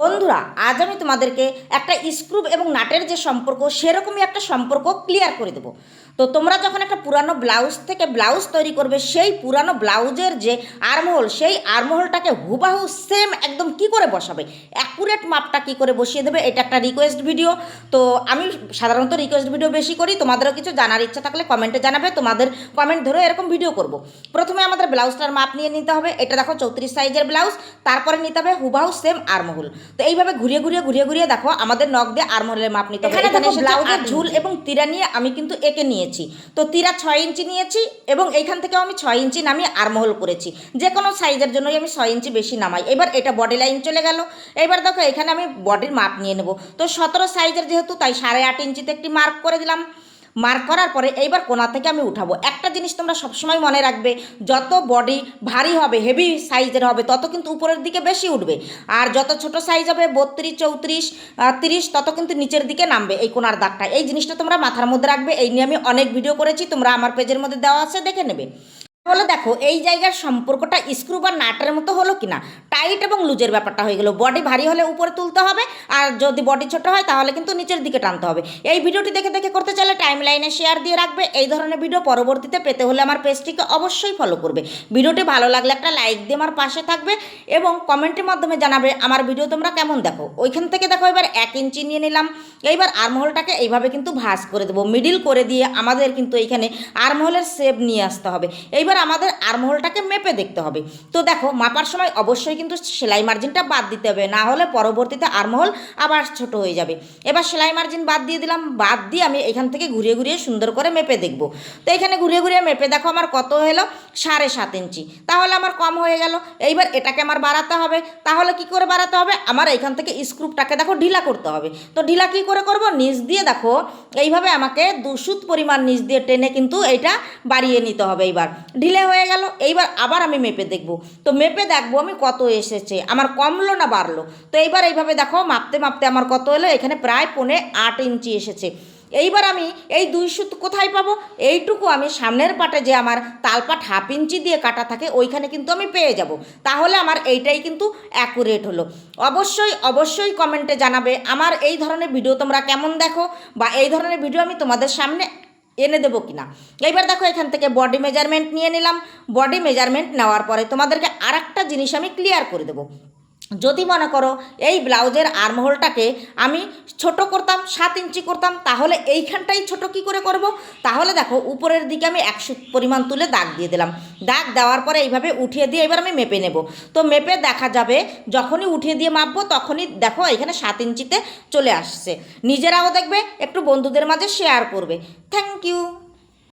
বন্ধুরা, আজ আমি তোমাদেরকে একটা স্ক্রু এবং নাটের যে সম্পর্ক, সেরকমই একটা সম্পর্ক ক্লিয়ার করে দেবো। তো তোমরা যখন একটা পুরানো ব্লাউজ থেকে ব্লাউজ তৈরি করবে, সেই পুরানো ব্লাউজের যে আর্মহোল সেই আর্মহোলটাকে হুবাহু সেম একদম কি করে বসাবে? অ্যাকুরেট মাপটা কি করে বসিয়ে দেবে? এটা একটা রিকোয়েস্ট ভিডিও তো আমি সাধারণত রিকোয়েস্ট ভিডিও বেশি করি, তোমাদেরও কিছু জানার ইচ্ছা থাকলে কমেন্টে জানাবে, তোমাদের কমেন্ট ধরে এরকম ভিডিও করব। প্রথমে আমাদের ব্লাউজটার মাপ নিয়ে নিতে হবে। এটা দেখো চৌত্রিশ সাইজের ব্লাউজ তারপরে নিতে হবে হুবাহু সেম আর্মহোল তো এইভাবে ঘুরিয়ে ঘুরিয়ে ঘুরিয়ে ঘুরিয়ে দেখো আমাদের নখ দিয়ে আর্মহোলের মাপ নিতে হবে। এখানে ব্লাউজের ঝুল এবং তীরা নিয়ে আমি কিন্তু এঁকে নিয়েছি। তো তীরা ছয় ইঞ্চি নিয়েছি এবং এইখান থেকেও আমি ছয় ইঞ্চি নামিয়ে আর্মহোল করেছি। যে কোনো সাইজের জন্যই আমি ছয় ইঞ্চি বেশি নামাই। এবার এটা বডি লাইন চলে গেল। এবার দেখো এখানে আমি বডির মাপ নিয়ে নেব। তো সতেরো সাইজের যেহেতু তাই সাড়ে আট ইঞ্চিতে একটি মার্ক করে দিলাম। মার্ক করার পরে এইবার কোনা থেকে আমি উঠাবো। একটা জিনিস তোমরা সবসময় মনে রাখবে, যত বডি ভারী হবে হেভি সাইজের হবে, তত কিন্তু উপরের দিকে বেশি উঠবে। আর যত ছোট সাইজ হবে, বত্রিশ, চৌত্রিশ তিরিশ, তত কিন্তু নিচের দিকে নামবে এই কোনার দাগটা। এই জিনিসটা তোমরা মাথার মধ্যে রাখবে। এই নিয়ে আমি অনেক ভিডিও করেছি, তোমরা আমার পেজের মধ্যে দেওয়া আছে, দেখে নেবে। তাহলে দেখো, এই জায়গার সম্পর্কটা স্ক্রু বা নাটের মতো হলো কিনা? টাইট এবং লুজের ব্যাপারটা হয়ে গেলো। বডি ভারী হলে উপরে তুলতে হবে, আর যদি বডি ছোট হয়, তাহলে কিন্তু নিচের দিকে টানতে হবে। এই ভিডিওটি দেখে দেখে করতে চাইলে টাইম লাইনে শেয়ার দিয়ে রাখবে। এই ধরনের ভিডিও পরবর্তীতে পেতে হলে আমার পেজটিকে অবশ্যই ফলো করবে। ভিডিওটি ভালো লাগলে একটা লাইক দিয়ে আমার পাশে থাকবে এবং কমেন্টের মাধ্যমে জানাবে আমার ভিডিও তোমরা কেমন দেখো। ওইখান থেকে দেখো, এবার এক ইঞ্চি নিয়ে নিলাম। এইবার আর্মহোলটাকে এইভাবে কিন্তু ভাঁজ করে দেবো। মিডিল করে দিয়ে আমাদের কিন্তু এইখানে আর্মহোলের শেপ নিয়ে আসতে হবে। এইবার আমাদের আর্মহোলটাকে মেপে দেখতে হবে। তো দেখো, মাপার সময় অবশ্যই কিন্তু সেলাই মার্জিনটা বাদ দিতে হবে। না হলে পরবর্তীতে আর্মহোল আবার ছোট হয়ে যাবে। এবার সেলাই মার্জিন বাদ দিয়ে দিলাম। বাদ দিয়ে আমি এখান থেকে ঘুরিয়ে ঘুরিয়ে সুন্দর করে মেপে দেখব। তো এখানে ঘুরিয়ে ঘুরিয়ে মেপে দেখো আমার কত হলো? সাড়ে সাত ইঞ্চি। তাহলে আমার কম হয়ে গেল। এইবার এটাকে আমার বাড়াতে হবে। তাহলে কি করে বাড়াতে হবে? আমার এখান থেকে স্ক্রুপটাকে দেখো ঢিলা করতে হবে। তো ঢিলা কি করে করব? নিচ দিয়ে দেখো, এইভাবে আমাকে দুশুত পরিমাণ নিচ দিয়ে টেনে কিন্তু এইটা বাড়িয়ে নিতে হবে এইবার। ঢিলে হয়ে গেল, এইবার আবার আমি মেপে দেখব। তো মেপে দেখব আমি কত এসেছে, আমার কমলো না বাড়লো। তো এইবার এইভাবে দেখো, মাপতে মাপতে আমার কত এলো, এখানে প্রায় পৌনে আট ইঞ্চি এসেছে। এইবার আমি এই দুই সুত কোথায় পাবো? এইটুকু আমি সামনের পাটে যে আমার তালপাট হাফ ইঞ্চি দিয়ে কাটা থাকে, ওইখানে কিন্তু আমি পেয়ে যাব। তাহলে আমার এইটাই কিন্তু অ্যাকুরেট হলো। অবশ্যই অবশ্যই কমেন্টে জানাবে, আমার এই ধরনের ভিডিও তোমরা কেমন দেখো, বা এই ধরনের ভিডিও আমি তোমাদের সামনে এনে দেবো কি না এইবার দেখো এখান থেকে বডি মেজারমেন্ট নিয়ে নিলাম। বডি মেজারমেন্ট নেওয়ার পরে তোমাদেরকে আর জিনিস আমি ক্লিয়ার করে দেবো। যদি মনে করো এই ব্লাউজের আর্মহোলটাকে আমি ছোট করতাম, সাত ইঞ্চি করতাম, তাহলে এইখানটাই ছোট কি করে করব? তাহলে দেখো, উপরের দিকে আমি একশো পরিমাণ তুলে দাগ দিয়ে দিলাম। দাগ দেওয়ার পরে এইভাবে উঠিয়ে দিয়ে এবার আমি মেপে নেব। তো মেপে দেখা যাবে, যখনই উঠিয়ে দিয়ে মাপবো, তখনই দেখো এখানে সাত ইঞ্চিতে চলে আসছে। নিজেরাও দেখবে, একটু বন্ধুদের মাঝে শেয়ার করবে। Thank you